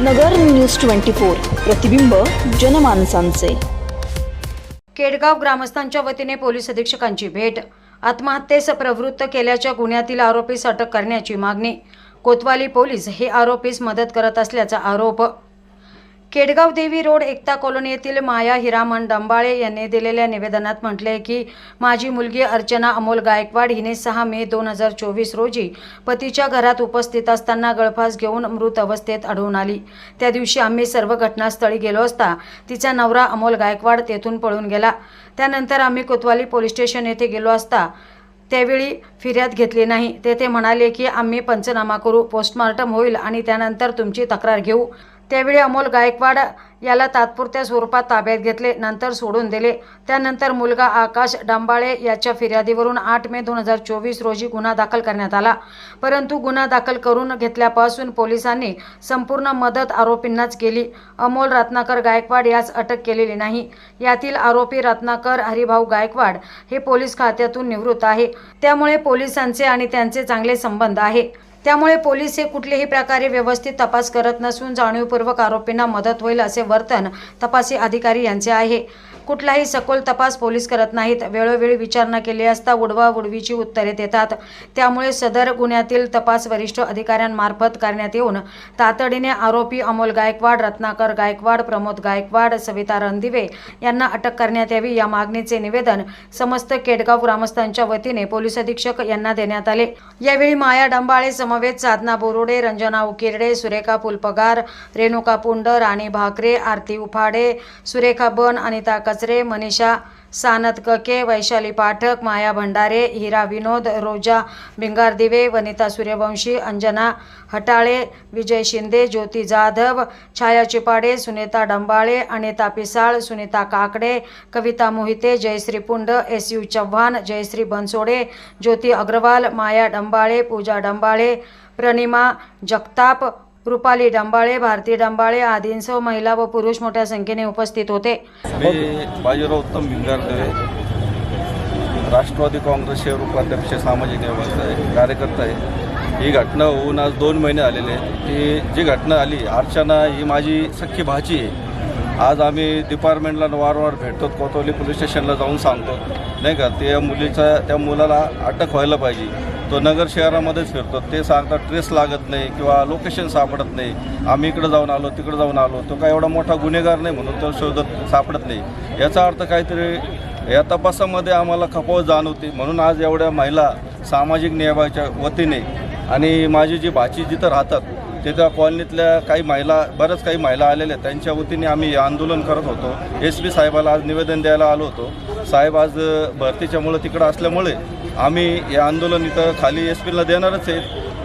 नगर news twenty four प्रतिबिंब जनमानसांचे. केडगाव ग्रामस्थांच्या वतीने पोलीस अधीक्षकांची भेट. आत्महत्येस प्रवृत्त केल्याच्या गुन्ह्यातील आरोपीस अटक करण्याची मागणी. कोतवाली पोलीस हे आरोपीस मदत करत असल्याचा आरोप. केडगाव देवी रोड एकता कॉलनी येथील माया हिरामन डंबाळे यांनी दिलेल्या निवेदनात म्हटले की माझी मुलगी अर्चना अमोल गायकवाड हिने सहा मे दोन हजार चोवीस रोजी पतीच्या घरात उपस्थित असताना गळफास घेऊन मृत अवस्थेत आढळून आली. त्या दिवशी आम्ही सर्व घटनास्थळी गेलो असता तिचा नवरा अमोल गायकवाड तेथून पळून गेला. त्यानंतर आम्ही कोतवाली पोलीस स्टेशन येथे गेलो असता त्यावेळी फिर्याद घेतली नाही. तेथे म्हणाले की आम्ही पंचनामा करू पोस्टमॉर्टम होईल आणि त्यानंतर तुमची तक्रार घेऊ. त्यावेळी अमोल गायकवाड याला तात्पुरत्या स्वरूपात ताब्यात घेतले नंतर सोडून दिले. त्यानंतर मुलगा आकाश डांबाळे याच्या फिर्यादीवरून आठ मे दोन हजार चोवीस रोजी गुन्हा दाखल करण्यात आला. परंतु गुन्हा दाखल करून घेतल्यापासून पोलिसांनी संपूर्ण मदत आरोपींनाच केली. अमोल रत्नाकर गायकवाड यास अटक केलेली नाही. यातील आरोपी रत्नाकर हरिभाऊ गायकवाड हे पोलीस खात्यातून निवृत्त आहे. त्यामुळे पोलिसांचे आणि त्यांचे चांगले संबंध आहे. त्यामुळे पोलीस हे कुठल्याही प्रकारे व्यवस्थित तपास करत नसून जाणीवपूर्वक आरोपींना मदत होईल असे वर्तन तपासी अधिकारी यांचे आहे. कुठलाही सखोल तपास पोलीस करत नाहीत. वेळोवेळी विचारणा केली असता उडवा उडवीची उत्तरे देतात. त्यामुळे सदर गुन्ह्यातील तपास वरिष्ठ अधिकाऱ्यांमार्फत करण्यात येऊन तातडीने आरोपी अमोल गायकवाड रत्नाकर गायकवाड प्रमोद गायकवाड सविता रणदिवे यांना अटक करण्यात यावी या मागणीचे निवेदन समस्त केडगाव ग्रामस्थांच्या वतीने पोलीस अधीक्षक यांना देण्यात आले. यावेळी माया डंबाळे समवेत साधना बोरुडे रंजना उकिरडे सुरेखा फुलपगार रेणुका पुंड राणी भाकरे आरती उफाडे सुरेखा बन अनिता कचरे मनीषा सानत कके वैशाली पाठक माया भंडारे हिरा Vinod Roja Bhingardive Vanita Suryavanshi Anjana Hatale Vijay Shinde Jyoti Jadhav Chhaya Chipade Sunita Dambale Anita Pisal Sunita Kakade Kavita Mohite Jayashree Pund S U Chavan Jayashree Bansode Jyoti Agarwal Maya Dambale Pooja Dambale Pranima Jagtap Rupali Dambale Bharti Dambale आदींसह महिला व पुरुष मोठ्या संख्येने उपस्थित होते. मी बाजीराव उत्तम भिंगारकर राष्ट्रवादी काँग्रेसचे उपाध्यक्ष सामाजिक व्यवस्था आहे कार्यकर्ता आहे. ही घटना होऊन आज दोन महिने आलेले आहेत. ही जी घटना आली अर्चना ही माझी सख्खी भाची आहे. आज आम्ही डिपार्टमेंटला वारंवार भेटतो कोतवली पोलीस स्टेशनला जाऊन सांगतो. नाही का त्या मुलीचा त्या मुलाला अटक व्हायला पाहिजे. तो नगर शहरामध्येच फिरतो. ते सांगतात ट्रेस लागत नाही किंवा लोकेशन सापडत नाही. आम्ही इकडं जाऊन आलो तिकडं जाऊन आलो. तो काय एवढा मोठा गुन्हेगार नाही म्हणून तो शोधत सापडत नाही. याचा अर्थ काहीतरी या तपासामध्ये आम्हाला खपवत जाणवते. म्हणून आज एवढ्या महिला सामाजिक न्यायाच्या वतीने आणि माझी जी भाची जिथं राहतात तिथं कॉलनीतल्या काही महिला बऱ्याच काही महिला आलेल्या आहेत. त्यांच्या वतीने आम्ही आंदोलन करत होतो. एस पी साहेबाला आज निवेदन द्यायला आलो होतो. साहेब आज भरतीच्यामुळं तिकडं असल्यामुळे आम्ही हे आंदोलन इथं खाली एस पीला देणारच आहेत.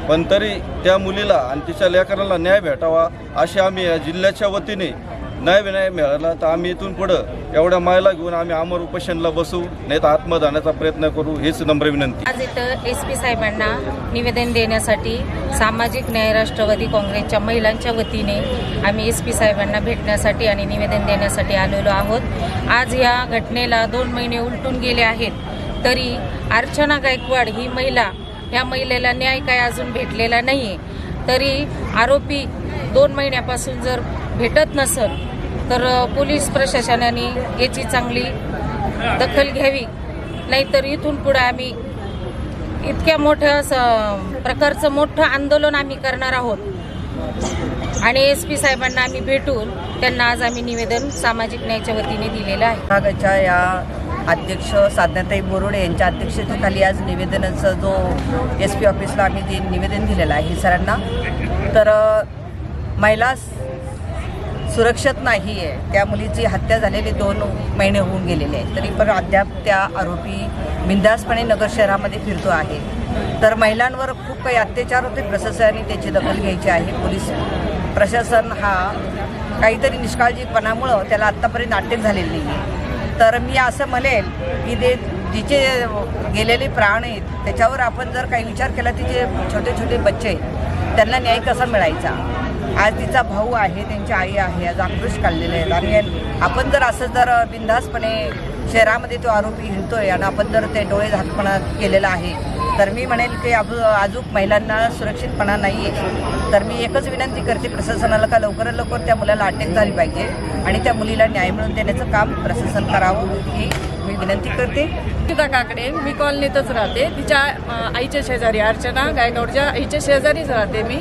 पण तरी त्या मुलीला आणि तिच्या लेकराला न्याय भेटावा अशी आम्ही या जिल्ह्याच्या वतीने न्याय न्याय मिळाला. तर आम्ही इथून पुढं एवढ्या महिला घेऊन आम्ही अमर उपोषणला बसू नाही तर आत्मदानाचा प्रयत्न करू हीच नम्र विनंती. आज इथं एस पी साहेबांना निवेदन देण्यासाठी सामाजिक न्याय राष्ट्रवादी काँग्रेसच्या महिलांच्या वतीने आम्ही एस पी साहेबांना भेटण्यासाठी आणि निवेदन देण्यासाठी आलेलो आहोत. आज या घटनेला दोन महिने उलटून गेले आहेत. तरी अर्चना गायकवाड ही महिला या महिलेला न्याय काय अजून भेटलेला नाही. आहे तरी आरोपी दोन महिन्यापासून जर भेटत नसल तर पोलीस प्रशासनाने याची चांगली दखल घ्यावी. नाहीतर इथून पुढे आम्ही इतक्या मोठ्या प्रकारचं मोठं आंदोलन आम्ही करणार आहोत. आणि एस पी साहेबांना आम्ही भेटून त्यांना आज आम्ही निवेदन सामाजिक न्यायाच्या वतीने दिलेलं आहे. या अध्यक्ष साधनाताई बोरोडे यांच्या अध्यक्षतेखाली आज निवेदनाचा जो एस पी ऑफिसला आम्ही जे निवेदन दिलेलं आहे सरांना तर महिला सुरक्षित नाही आहे. त्या मुलीची हत्या झालेली दोन महिने होऊन गेलेले आहेत तरी पण अद्याप त्या आरोपी बिंदासपणे नगर शहरामध्ये फिरतो आहे. तर महिलांवर खूप काही अत्याचार होते. प्रशासनाने त्याची दखल घ्यायची आहे. पोलीस प्रशासन हा काहीतरी निष्काळजीपणामुळं त्याला आत्तापर्यंत अटक झालेली नाही आहे तर मी असं म्हणेल की ते जिचे गेलेले प्राण आहेत त्याच्यावर आपण जर काही विचार केला तिचे छोटे छोटे बच्चे आहेत त्यांना न्याय कसा मिळायचा? आज तिचा भाऊ आहे त्यांची आई आहे आज आक्रोश काढलेले आहेत. आणि आपण जर असं जर बिनधास्तपणे शहरामध्ये तो आरोपी हिंडतोय आणि आपण जर ते डोळे झाकपणा केलेला आहे तर मी म्हणेल की अब अजून महिलांना सुरक्षितपणा नाही आहे तर मी एकच विनंती करते प्रशासनाला का लवकरात लवकर त्या मुलाला अटक झाली पाहिजे आणि त्या मुलीला न्याय मिळवून देण्याचं काम प्रशासन करावं ही मी विनंती करते. गीता काकडे मी कॉलनीतच राहते. तिच्या आईच्या शेजारी अर्चना गायकवाडच्या आईच्या शेजारीच राहते मी.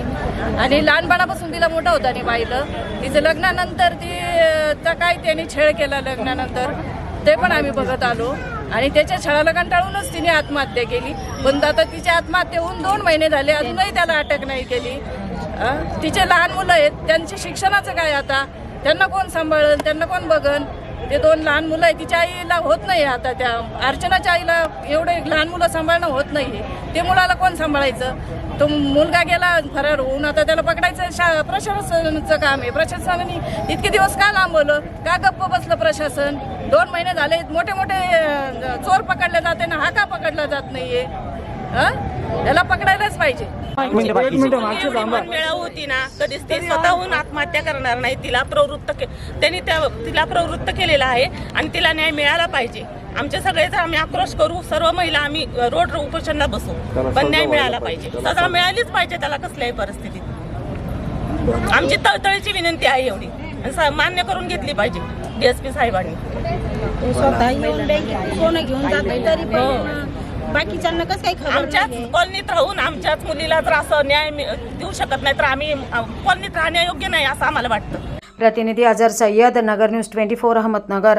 आणि लहानपणापासून तिला मोठं आणि पाहिलं. तिचं लग्नानंतर ती अ, काय त्यांनी छेळ केला लग्नानंतर? ते पण आम्ही बघत आलो. आणि त्याच्या छळाला कंटाळूनच तिने आत्महत्या केली. पण आता तिची आत्महत्या होऊन दोन महिने झाले. अजूनही त्याला अटक नाही केली. तिचे लहान मुलं आहेत. त्यांचे शिक्षणाचं काय आता? त्यांना कोण सांभाळेल? त्यांना कोण बघन? ते दोन लहान मुलं आहे तिच्या आईला होत नाही आता त्या अर्चनाच्या आईला एवढे लहान मुलं सांभाळणं होत नाही ते मुलाला कोण सांभाळायचं? तो मुलगा गेला फरार होऊन आता त्याला पकडायचं शा प्रशासनाचं काम आहे. प्रशासनाने इतके दिवस का लांबवलं? का गप्प बसलं प्रशासन? दोन महिने झाले मोठे मोठे चोर पकडले जाते ना हा का पकडला जात नाहीये? हं? त्याला पकडायलाच पाहिजे. मनमिळाऊ होती ना कधीच ते स्वतःहून आत्महत्या करणार नाही. तिला प्रवृत्त के त्यांनी त्या तिला प्रवृत्त केलेलं आहे आणि तिला न्याय मिळाला पाहिजे. आमचे सगळेच आम्ही आक्रोश करू सर्व महिला आम्ही रोड उपोषणला बसू. पण न्याय मिळाला पाहिजे. सजा मिळालीच पाहिजे त्याला कसल्याही परिस्थितीत. आमची तळतळीची विनंती आहे एवढी. मान्य करून घेतली पाहिजे डीएसपी साहेबांनी. सोनं घेऊन जाते तरी पण बाकीच्यांना कसं काही आमच्याच. कॉलनीत राहून आमच्याच मुलीला जर असं न्याय देऊ शकत नाही तर आम्ही कॉलनीत राहण्यायोग्य नाही असं आम्हाला वाटतं. प्रतिनिधी Azhar Sayyad Nagar news twenty four Ahmednagar.